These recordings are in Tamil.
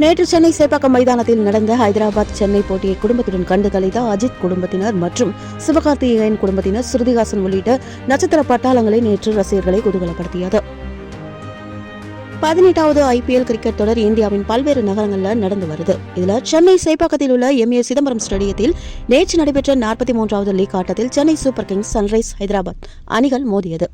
நேற்று சென்னை சேப்பாக்கம் மைதானத்தில் நடந்த ஹைதராபாத் சென்னை போட்டியை குடும்பத்துடன் கண்டு கலைத்த அஜித் குடும்பத்தினர் மற்றும் சிவகார்த்திகேயன் குடும்பத்தினர் ஸ்ருதிஹாசன் உள்ளிட்ட நட்சத்திர பட்டாளங்களை நேற்று ரசிகர்களை குதூகலப்படுத்தியது. பதினெட்டாவது ஐபிஎல் கிரிக்கெட் தொடர் இந்தியாவின் பல்வேறு நகரங்களில் நடந்து வருது. இதில் சென்னை சேப்பாக்கத்தில் உள்ள எம் ஏ சிதம்பரம் ஸ்டேடியத்தில் நேற்று நடைபெற்ற நாற்பத்தி மூன்றாவது லீக் ஆட்டத்தில் Chennai super kings sunrise Hyderabad அணிகள் மோதியது.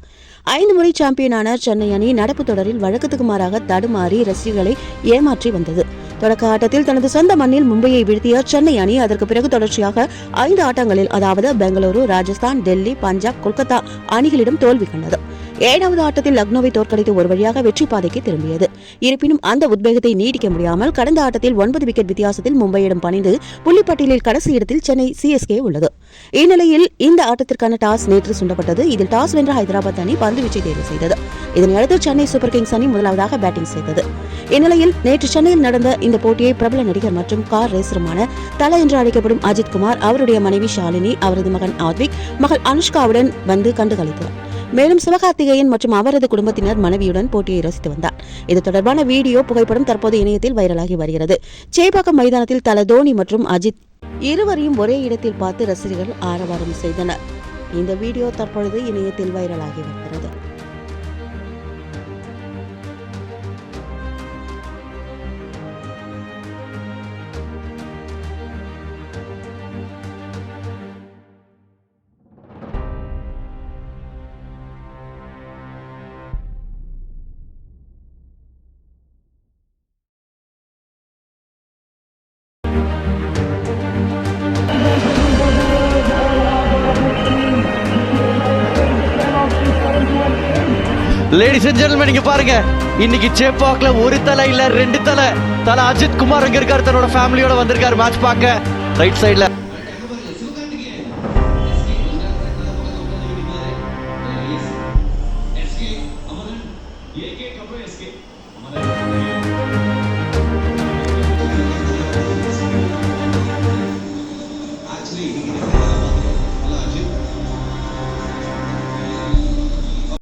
ஐந்து முறை சாம்பியனான சென்னை அணி நடப்பு தொடரில் வழக்கத்துக்கு மாறாக தடுமாறி ரசிகர்களை ஏமாற்றி வந்தது. தொடக்க ஆட்டத்தில் தனது சொந்த மண்ணில் மும்பையை வீழ்த்திய சென்னை அணி. அதற்கு பிறகு தொடர்ச்சியாக ஐந்து ஆட்டங்களில் அதாவது பெங்களூரு ராஜஸ்தான் டெல்லி பஞ்சாப் கொல்கத்தா அணிகளிடம் தோல்வி கண்டது. ஏழாவது ஆட்டத்தில் லக்னோவை தோற்கடித்து ஒரு வழியாக வெற்றி பாதைக்கு திரும்பியது. இருப்பினும் அந்த உத்வேகத்தை நீடிக்க முடியாமல் கடந்த ஆட்டத்தில் ஒன்பது விக்கெட் வித்தியாசத்தில் மும்பையிடம் பணிந்து புள்ளிப்பட்டியலில் கடைசி இடத்தில் சென்னை சிஎஸ்கே உள்ளது. இந்நிலையில் இந்த ஆட்டத்திற்கான டாஸ் நேற்று சுண்டப்பட்டது. இதில் டாஸ் வென்ற ஹைதராபாத் அணி பந்து வீச்சை தேர்வு செய்தது. இதனையடுத்து சென்னை சூப்பர் கிங்ஸ் அணி முதலாவதாக பேட்டிங் செய்தது. இந்நிலையில் நேற்று சென்னையில் நடந்த இந்த போட்டியை பிரபல நடிகர் மற்றும் கார் ரேசருமான தல என்று அழைக்கப்படும் அஜித் குமார் அவருடைய மனைவி ஷாலினி அவரது மகன் ஆத்விக் மகள் அனுஷ்காவுடன் வந்து கண்டுகளித்தார். மேலும் சிவகார்த்திகேயன் மற்றும் அவரது குடும்பத்தினர் மனைவியுடன் போட்டியை ரசித்து வந்தார். இது தொடர்பான வீடியோ புகைப்படம் தற்போது இணையத்தில் வைரலாகி வருகிறது. சேப்பாக்கம் மைதானத்தில் தல தோனி மற்றும் அஜித் இருவரையும் ஒரே இடத்தில் பார்த்து ரசிகர்கள் ஆரவாரம் செய்தனர். இந்த வீடியோ தற்பொழுது இணையத்தில் வைரலாகி வருகிறது. லேடிஸ் அண்ட் ஜென்டில்மேன் இங்க பாருங்க இன்னைக்கு சேப்பாக்ல ஒரு தலை இல்ல ரெண்டு தலை தலை அஜித் குமார் அங்க இருக்காரு தன்னோட ஃபேமிலியோட வந்திருக்காரு மேட்ச் பார்க்க ரைட் சைடுல SK,